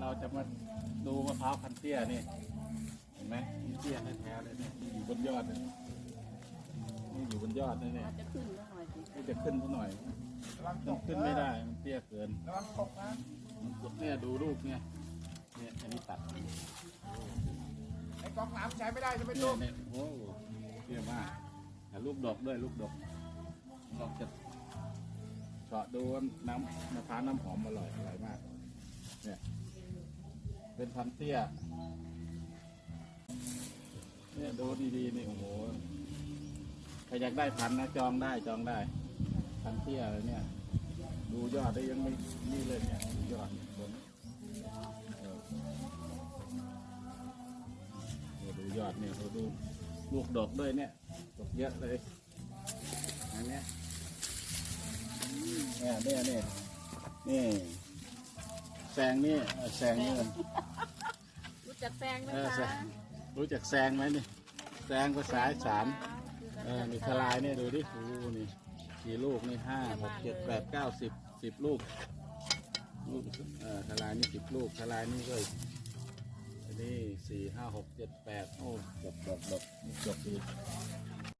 เราจะมาดูมะพร้าวพันธุ์เตี้ยนี่ เห็นไหมนี่เตี้ยแท้ๆเลยเนี่ยนี่อยู่บนยอดเลยนี่อยู่บนยอดเลยเนี่ย จะขึ้นแล้วหน่อยสินี่จะขึ้นสักหน่อยระวังตมันกขึ้นไม่ได้ มันเตี้ยเกินระวังตกนะมันกดเนี่ยดูลูกเนี่ย เนี่ยอันนี้ตัดเนี่ยไอ้กองน้ำใช้ไม่ได้ใช่ไหมเนี่ลูยกเนี่ยโอ้โหเตี้ยมากแต่ลูกดอกด้วยลูกดอกดอกจะเฉาะดูว่าน้ำมะพร้าวน้ำหอมอร่อยอร่อยมาก เนี่ย เป็นพันเตี้ย เนี่ยดูดีๆนี่โอ้โหใครอยากได้พันนะจองได้จองได้ พันเตี้ยเลยเนี่ย ดูยอดได้ยังไม่นี่เลยเนี่ยดูยอดผลเออเนี่ยดูยอดเนี่ยเราดูลูกดอกด้วยเนี่ยดอกเยอะเลยอันเนี้ยเนี่ยเนี่ยเนี่ยนี่ ซงนี่เออแซงนี่มันรู้จักแซงไหมเออแซคะงรู้จักแซงไหมนี่แซงภาษาอีสานเออนี่ทลายเนี่ยดูดิโอ้โหนี่กี่ลูกนี่ห้าหกเจ็ดแปดเก้าสิบสิบลูกลูกเออทลายนี่สิบลูกทลายนี่ก็อันนี้สี่ห้าหกเจ็ดแปดโอ้จบจบจบนี่จบดี